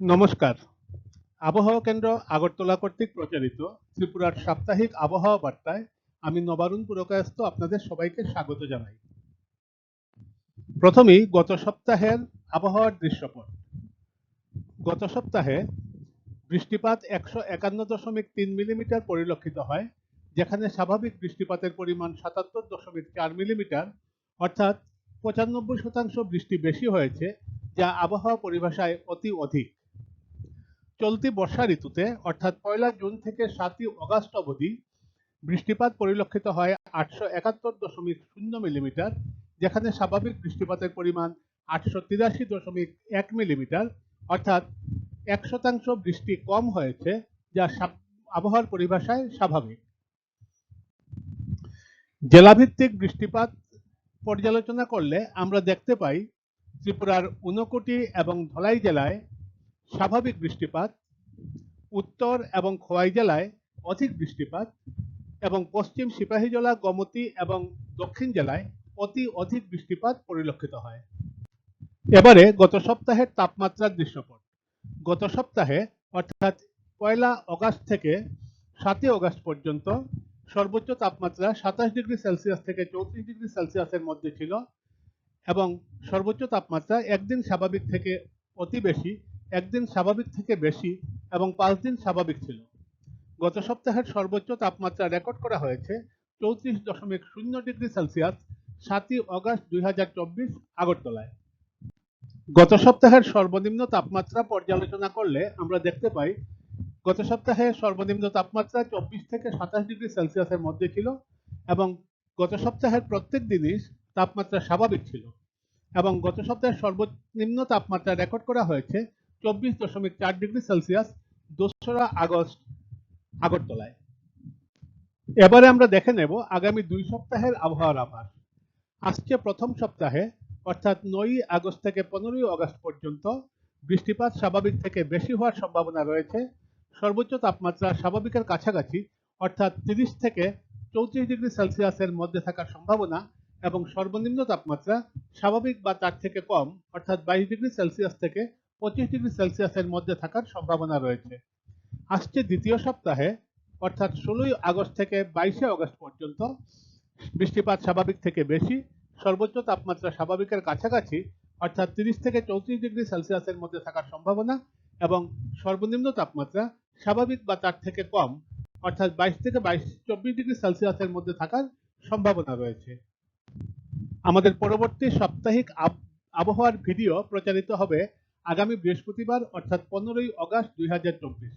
নমস্কার। আবহাওয়া কেন্দ্র আগরতলা কর্তৃক প্রচারিত ত্রিপুরার সাপ্তাহিক আবহাওয়া বার্তায় আমি নবারুণ পুরকায়স্ত আপনাদের সবাইকে স্বাগত জানাই। প্রথমেই গত সপ্তাহের আবহাওয়ার দৃশ্যপট। গত সপ্তাহে বৃষ্টিপাত একশো একান্ন দশমিক তিন মিলিমিটার পরিলক্ষিত হয়, যেখানে স্বাভাবিক বৃষ্টিপাতের পরিমাণ সাতাত্তর দশমিক চার মিলিমিটার, অর্থাৎ পঁচানব্বই শতাংশ বৃষ্টি বেশি হয়েছে, যা আবহাওয়া পরিভাষায় অতি অধিক। চলতি বর্ষা ঋতুতে, অর্থাৎ পয়লা জুন থেকে সাতই অগাস্ট অবধি, বৃষ্টিপাত পরিলক্ষিত হয় আটশো একাত্তর দশমিক শূন্য মিলিমিটার, যেখানে স্বাভাবিক বৃষ্টিপাতের পরিমাণ আটশো তিরাশি দশমিক এক মিলিমিটার, অর্থাৎ এক শতাংশ বৃষ্টি কম হয়েছে, যা আবহাওয়ার পরিভাষায় স্বাভাবিক। জেলাভিত্তিক বৃষ্টিপাত পর্যালোচনা করলে আমরা দেখতে পাই ত্রিপুরার ঊনকোটি এবং ধলাই জেলায় স্বাভাবিক বৃষ্টিপাত, উত্তর এবং খোয়াই জেলায় অধিক বৃষ্টিপাত এবং পশ্চিম সিপাহীজলা গমতি এবং দক্ষিণ জেলায় অতি অধিক বৃষ্টিপাত পরিলক্ষিত হয়। এবারে গত সপ্তাহের তাপমাত্রার দৃশ্যপট। গত সপ্তাহে, অর্থাৎ পয়লা অগাস্ট থেকে সাতই অগাস্ট পর্যন্ত সর্বোচ্চ তাপমাত্রা সাতাশ ডিগ্রি সেলসিয়াস থেকে চৌত্রিশ ডিগ্রি সেলসিয়াসের মধ্যে ছিল এবং সর্বোচ্চ তাপমাত্রা একদিন স্বাভাবিক থেকে অতি বেশি একদিন স্বাভাবিক থেকে বেশি এবং পাঁচ দিন স্বাভাবিক ছিল। গত সপ্তাহের সর্বোচ্চ তাপমাত্রা রেকর্ড করা হয়েছে চৌত্রিশ দশমিক শূন্য ডিগ্রি সেলসিয়াস, সাতই অগাস্ট দুই আগরতলায়। গত সপ্তাহের সর্বনিম্ন তাপমাত্রা পর্যালোচনা করলে আমরা দেখতে পাই, গত সপ্তাহে সর্বনিম্ন তাপমাত্রা চব্বিশ থেকে সাতাশ ডিগ্রি সেলসিয়াসের মধ্যে ছিল এবং গত সপ্তাহের প্রত্যেক দিনই তাপমাত্রা স্বাভাবিক ছিল। এবং গত সপ্তাহের সর্বনিম্ন তাপমাত্রা রেকর্ড করা হয়েছে চব্বিশ দশমিক চার ডিগ্রি সেলসিয়াস, দোসরা আগস্ট, আগরতলায়। এবারে আমরা দেখে নেব আগামী দুই সপ্তাহের আবহাওয়ার আভাস। আসছে প্রথম সপ্তাহে, অর্থাৎ নয়ই আগস্ট থেকে পনেরোই আগস্ট পর্যন্ত বৃষ্টিপাত স্বাভাবিক থেকে বেশি হওয়ার সম্ভাবনা রয়েছে। সর্বোচ্চ তাপমাত্রা স্বাভাবিকের কাছাকাছি, অর্থাৎ তিরিশ থেকে চৌত্রিশ ডিগ্রি সেলসিয়াসের মধ্যে থাকার সম্ভাবনা এবং সর্বনিম্ন তাপমাত্রা স্বাভাবিক বা তার থেকে কম, অর্থাৎ বাইশ ডিগ্রি সেলসিয়াস থেকে পঁচিশ ডিগ্রি সেলসিয়াসের মধ্যে থাকার সম্ভাবনা রয়েছে। আসছে দ্বিতীয় সপ্তাহে, অর্থাৎ ষোলোই আগস্ট থেকে বাইশে আগস্ট পর্যন্ত বৃষ্টিপাত স্বাভাবিক থেকে বেশি, সর্বোচ্চ তাপমাত্রা স্বাভাবিকের কাছাকাছি, অর্থাৎ তিরিশ থেকে চৌত্রিশ ডিগ্রি সেলসিয়াসের মধ্যে থাকার সম্ভাবনা এবং সর্বনিম্ন তাপমাত্রা স্বাভাবিক বা তার থেকে কম, অর্থাৎ বাইশ থেকে বাইশ, চব্বিশ ডিগ্রি সেলসিয়াসের মধ্যে থাকার সম্ভাবনা রয়েছে। আমাদের পরবর্তী সাপ্তাহিক আব- আবহাওয়ার ভিডিও প্রচারিত হবে আগামী বৃহস্পতিবার, অর্থাৎ পনেরোই অগাস্ট দুই হাজার চব্বিশ।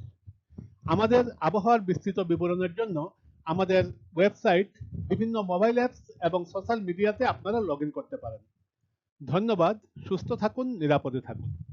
আমাদের আবহাওয়ার বিস্তৃত বিবরণের জন্য আমাদের ওয়েবসাইট, বিভিন্ন মোবাইল অ্যাপস এবং সোশ্যাল মিডিয়াতে আপনারা লগ করতে পারেন। ধন্যবাদ, সুস্থ থাকুন, নিরাপদে থাকুন।